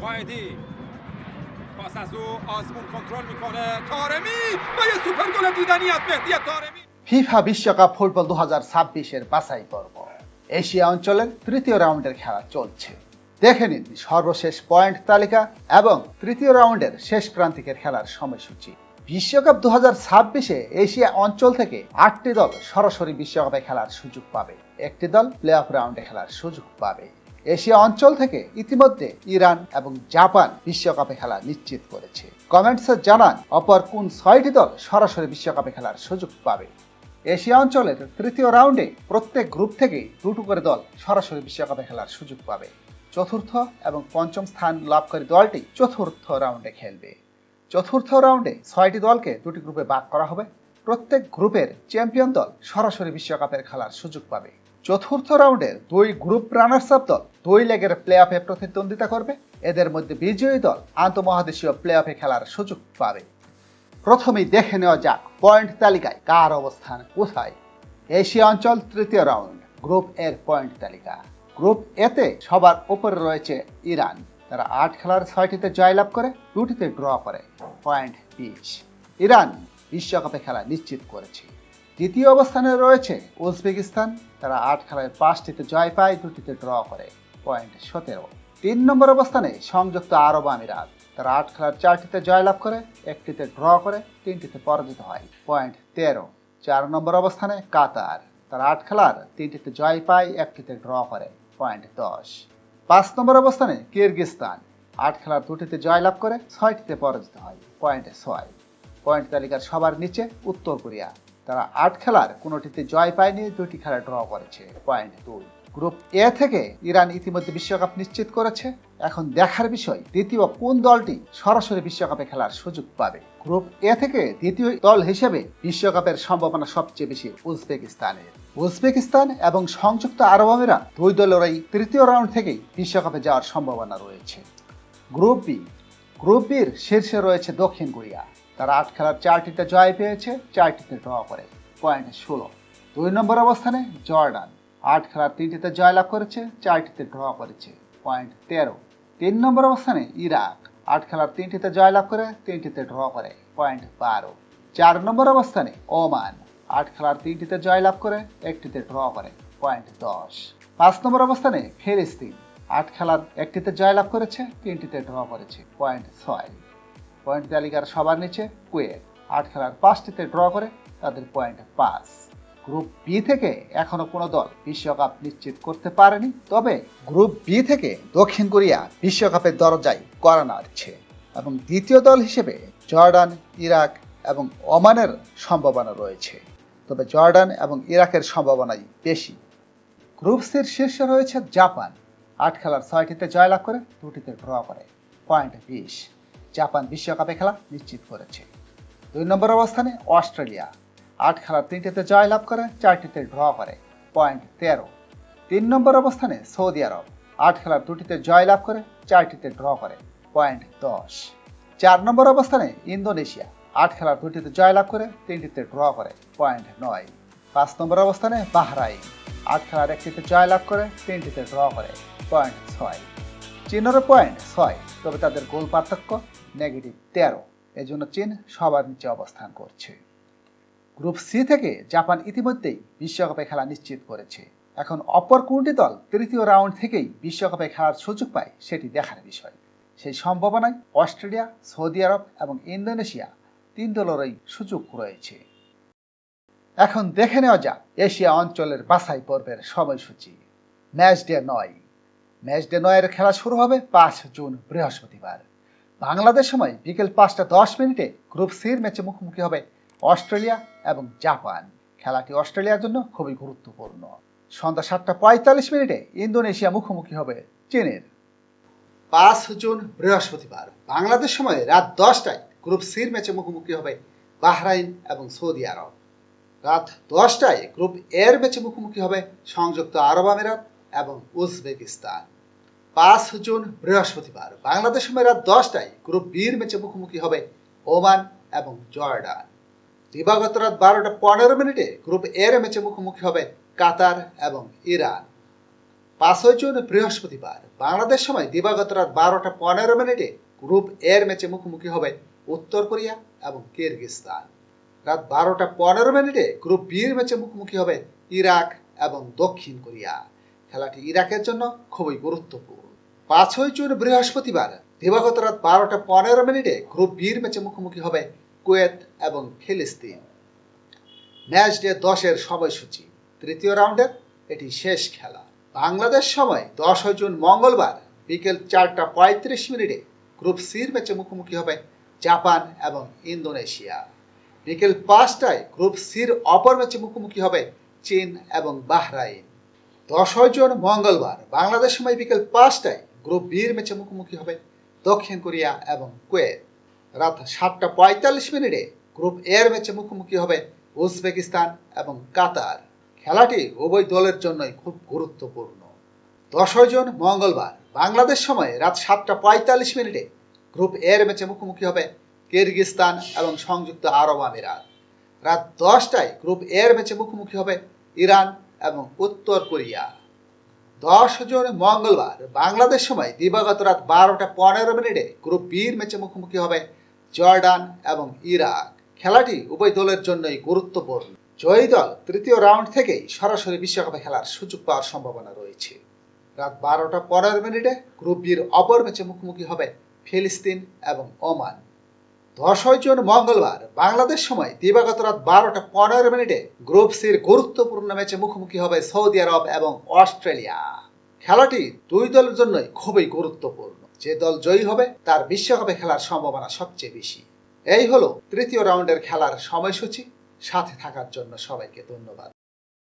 قائدی پاس از او آزمون کنترل میکنه تارمی و یه سوپر گل دیدنی از مهدی تارمی FIFA বিশ্বকাপ football দু হাজার ছাব্বিশের বাছাই পর্ব এশিয়া অঞ্চলের তৃতীয় রাউন্ডের খেলা চলছে দেখে নিন সর্বশেষ পয়েন্ট তালিকা এবং তৃতীয় রাউন্ডের শেষ প্রান্তিকের খেলার সময়সূচি বিশ্বকাপ দু হাজার ছাব্বিশে এশিয়া অঞ্চল থেকে আটটি দল সরাসরি বিশ্বকাপে খেলার সুযোগ পাবে একটি দল প্লে অফ রাউন্ডে খেলার সুযোগ পাবে এশিয়া অঞ্চল থেকে ইতিমধ্যে ইরান এবং জাপান বিশ্বকাপে খেলা নিশ্চিত করেছে। কমেন্টসে জানান, অপর কোন ছয়টি দল সরাসরি বিশ্বকাপে খেলার সুযোগ পাবে? এশিয়া অঞ্চলের তৃতীয় রাউন্ডে প্রত্যেক গ্রুপ থেকে দুটো করে দল সরাসরি বিশ্বকাপে খেলার সুযোগ পাবে। চতুর্থ এবং পঞ্চম স্থান লাভকারী দলটি চতুর্থ রাউন্ডে খেলবে। চতুর্থ রাউন্ডে ছয়টি দলকে দুটি গ্রুপে ভাগ করা হবে। প্রত্যেক গ্রুপের চ্যাম্পিয়ন দল সরাসরি বিশ্বকাপের খেলার সুযোগ পাবে। চতুর্থ রাউন্ডের দুই গ্রুপ রানার্স আপ দল, দুই লেগের প্লে অফে প্রতিদ্বন্দ্বিতা করবে। এদের মধ্যে বিজয়ী দল আন্তঃমহাদেশীয় প্লে অফে খেলার সুযোগ পাবে। প্রথমেই দেখে নেওয়া যাক পয়েন্ট তালিকায় কার অবস্থান কোথায়। এশিয়া অঞ্চল তৃতীয় রাউন্ড গ্রুপ এর পয়েন্ট তালিকা। গ্রুপ এতে সবার উপরে রয়েছে ইরান। তারা আট খেলার ছয়টিতে জয়লাভ করে, দুটিতে ড্র করে। পয়েন্ট বিশ। ইরান বিশ্বকাপে খেলা নিশ্চিত করেছে। দ্বিতীয় অবস্থানে রয়েছে উজবেকিস্তান। তারা আট খেলায় পাঁচটিতে জয় পায়, দুটিতে ড্র করে। পয়েন্ট সতেরো। তিন নম্বর অবস্থানে সংযুক্ত আরব আমিরাত। তারা আট খেলার চারটিতে জয়লাভ করে, একটিতে ড্র করে, তিনটিতে পরাজিত হয়। পয়েন্ট তেরো। চার নম্বর অবস্থানে কাতার। তারা আট খেলার তিনটিতে জয় পায়, একটিতে ড্র করে। পয়েন্ট দশ। পাঁচ নম্বর অবস্থানে কিরগিস্তান আট খেলার দুটিতে জয়লাভ করে, ছয়টিতে পরাজিত হয়। পয়েন্ট ছয়। পয়েন্ট তালিকার সবার নিচে উত্তর কোরিয়া। তারা আট খেলার কোনোটিতে জয় পায়নি দুটি খেলা ড্র করেছে। পয়েন্ট দুই। গ্রুপ এ থেকে ইরান ইতিমধ্যে বিশ্বকাপ নিশ্চিত করেছে। এখন দেখার বিষয়, দ্বিতীয় কোন দলটি সরাসরি বিশ্বকাপে খেলার সুযোগ পাবে? গ্রুপ এ থেকে দ্বিতীয় দল হিসেবে বিশ্বকাপের সম্ভাবনা সবচেয়ে বেশি উজবেকিস্তানের। উজবেকিস্তান এবং সংযুক্ত আরব আমিরাত দুই দলেরই তৃতীয় রাউন্ড থেকেই বিশ্বকাপে যাওয়ার সম্ভাবনা রয়েছে। Group B. গ্রুপ বির শীর্ষে রয়েছে দক্ষিণ কোরিয়া। তারা আট খেলার চারটিতে জয় পেয়েছে, চারটিতে ড্র করে পয়েন্ট ষোলো। দুই নম্বর অবস্থানে জর্ডান আট খেলার তিনটিতে জয়লাভ করেছে, চারটিতে ড্র করেছে পয়েন্ট তেরো। তিন নম্বর অবস্থানে ইরাক আট খেলার তিনটিতে জয়লাভ করে, তিনটিতে ড্র করে পয়েন্ট বারো। চার নম্বর অবস্থানে ওমান আট খেলার তিনটিতে জয়লাভ করে, একটিতে ড্র করে পয়েন্ট দশ। পাঁচ নম্বর অবস্থানে ফেরিস্তিন আট খেলার একটিতে জয়লাভ করেছে, তিনটিতে ড্র করেছে পয়েন্ট ছয়। পয়েন্ট তালিকার সবার নিচে কুয়েত আট খেলার পাঁচটিতে ড্র করে তাদের পয়েন্ট পাঁচ গ্রুপ বি থেকে এখনও কোনো দল বিশ্বকাপ নিশ্চিত করতে পারেনি, তবে গ্রুপ বি থেকে দক্ষিণ কোরিয়া বিশ্বকাপের দরজায় করা নাড়ছে এবং দ্বিতীয় দল হিসেবে জর্ডান, ইরাক এবং ওমানের সম্ভাবনা রয়েছে। তবে জর্ডান এবং ইরাকের সম্ভাবনাই বেশি। গ্রুপ সির শীর্ষে রয়েছে জাপান আট খেলার ছয়টিতে জয়লাভ করে দুটিতে ড্র করে পয়েন্ট বিশ। জাপান বিশ্বকাপে খেলা নিশ্চিত করেছে। দুই নম্বর অবস্থানে অস্ট্রেলিয়া। আট খেলার তিনটিতে জয়লাভ করে, চারটিতে ড্র করে, পয়েন্ট তেরো। তিন নম্বর অবস্থানে সৌদি আরব। আট খেলার দুটিতে জয়লাভ করে, চারটিতে ড্র করে, পয়েন্ট দশ। চার নম্বর অবস্থানে ইন্দোনেশিয়া। আট খেলার দুটিতে জয়লাভ করে, তিনটিতে ড্র করে, পয়েন্ট নয়। পাঁচ নম্বর অবস্থানে বাহরাইন। আট খেলার একটিতে জয়লাভ করে, তিনটিতে ড্র করে, পয়েন্ট ছয়। চীনেরও পয়েন্ট ছয়, তবে তাদের গোল পার্থক্য নেগেটিভ, তেরো। এজন্য চীন সবার নিচে অবস্থান করছে। গ্রুপ সি থেকে জাপান ইতিমধ্যেই বিশ্বকাপে খেলা নিশ্চিত করেছে। এখন অপর কোনটি দল তৃতীয় রাউন্ড থেকেই বিশ্বকাপে খেলার সুযোগ পায় সেটি দেখার বিষয়। সেই সম্ভাবনায় অস্ট্রেলিয়া, সৌদি আরব এবং ইন্দোনেশিয়া তিন দলেরই সুযোগ রয়েছে। এখন দেখে নেওয়া যাক এশিয়া অঞ্চলের বাছাই পর্বের সময়সূচি। ম্যাচ ডে নয়। ম্যাচ ডে নয়ের খেলা শুরু হবে পাঁচ জুন বৃহস্পতিবার। বাংলাদেশ সময় বিকেল পাঁচটা দশ মিনিটে গ্রুপ সির ম্যাচে মুখোমুখি হবে অস্ট্রেলিয়া এবং জাপান। খেলাটি অস্ট্রেলিয়ার জন্য খুবই গুরুত্বপূর্ণ। সন্ধ্যা সাতটা পঁয়তাল্লিশ মিনিটে ইন্দোনেশিয়া মুখোমুখি হবে চীনের। পাঁচ জুন বৃহস্পতিবার বাংলাদেশ সময় রাত দশটায় গ্রুপ সির ম্যাচে মুখোমুখি হবে বাহরাইন এবং সৌদি আরব। রাত দশটায় গ্রুপ এর ম্যাচে মুখোমুখি হবে সংযুক্ত আরব আমিরাত এবং উজবেকিস্তান। পাঁচ জুন বৃহস্পতিবার। বাংলাদেশ সময় রাত দশটায় গ্রুপ বির ম্যাচে মুখোমুখি হবে ওমান এবং জর্ডান। দিবাগত রাত বারোটা পনেরো মিনিটে গ্রুপ এর ম্যাচে মুখোমুখি হবে কাতার এবং ইরান। পাঁচই জুন বৃহস্পতিবার, বাংলাদেশ সময় দিবাগত রাত বারোটা পনেরো মিনিটে গ্রুপ এর ম্যাচে মুখোমুখি হবে উত্তর কোরিয়া এবং কিরগিস্তান রাত বারোটা পনেরো মিনিটে গ্রুপ বির ম্যাচে মুখোমুখি হবে ইরাক এবং দক্ষিণ কোরিয়া। খেলাটি ইরাকের জন্য খুবই গুরুত্বপূর্ণ। পাঁচই জুন বৃহস্পতিবার দিবাগত রাত বারোটা পনেরো মিনিটে গ্রুপ বির ম্যাচে মুখোমুখি হবে কুয়েত এবং ফিলিস্তিন। ম্যাচ ডে দশের সময়সূচি। তৃতীয় রাউন্ডের এটি শেষ খেলা। বাংলাদেশ সময় দশই জুন মঙ্গলবার বিকেল চারটা পঁয়ত্রিশ মিনিটে গ্রুপ সির ম্যাচে মুখোমুখি হবে জাপান এবং ইন্দোনেশিয়া। বিকেল পাঁচটায় গ্রুপ সির অপর ম্যাচে মুখোমুখি হবে চীন এবং বাহরাইন। দশই জুন মঙ্গলবার, বাংলাদেশ সময় বিকেল পাঁচটায় গ্রুপ বির ম্যাচে মুখোমুখি হবে দক্ষিণ কোরিয়া এবং কুয়েত। রাত সাতটা পঁয়তাল্লিশ মিনিটে গ্রুপ এর ম্যাচে মুখোমুখি হবে উজবেকিস্তান এবং কাতার। খেলাটি উভয় দলের জন্যই খুব গুরুত্বপূর্ণ। দশই জুন মঙ্গলবার, বাংলাদেশ সময় রাত সাতটা পঁয়তাল্লিশ মিনিটে গ্রুপ এর ম্যাচে মুখোমুখি হবে কিরগিস্তান এবং সংযুক্ত আরব আমিরাত। রাত দশটায় গ্রুপ এর ম্যাচে মুখোমুখি হবে ইরান এবং উত্তর কোরিয়া। দশ জুন মঙ্গলবার বাংলাদেশ সময় দিবাগত রাত বারোটা পনেরো মিনিটে গ্রুপ বির ম্যাচে মুখোমুখি হবে জর্ডান এবং ইরাক। খেলাটি উভয় দলের জন্যই গুরুত্বপূর্ণ। জয়ী দল তৃতীয় রাউন্ড থেকেই সরাসরি বিশ্বকাপে খেলার সুযোগ পাওয়ার সম্ভাবনা রয়েছে। রাত বারোটা পনেরো মিনিটে গ্রুপ বির অপর ম্যাচে মুখোমুখি হবে ফিলিস্তিন এবং ওমান। দশই জুন মঙ্গলবার, বাংলাদেশ সময় দিবাগত রাত বারোটা পনেরো মিনিটে গ্রুপ সির গুরুত্বপূর্ণ ম্যাচে মুখোমুখি হবে সৌদি আরব এবং অস্ট্রেলিয়া। খেলাটি দুই দলের জন্যই খুবই গুরুত্বপূর্ণ। যে দল জয়ী হবে, তার বিশ্বকাপে খেলার সম্ভাবনা সবচেয়ে বেশি। এই হলো তৃতীয় রাউন্ডের খেলার সময়সূচি। সাথে থাকার জন্য সবাইকে ধন্যবাদ।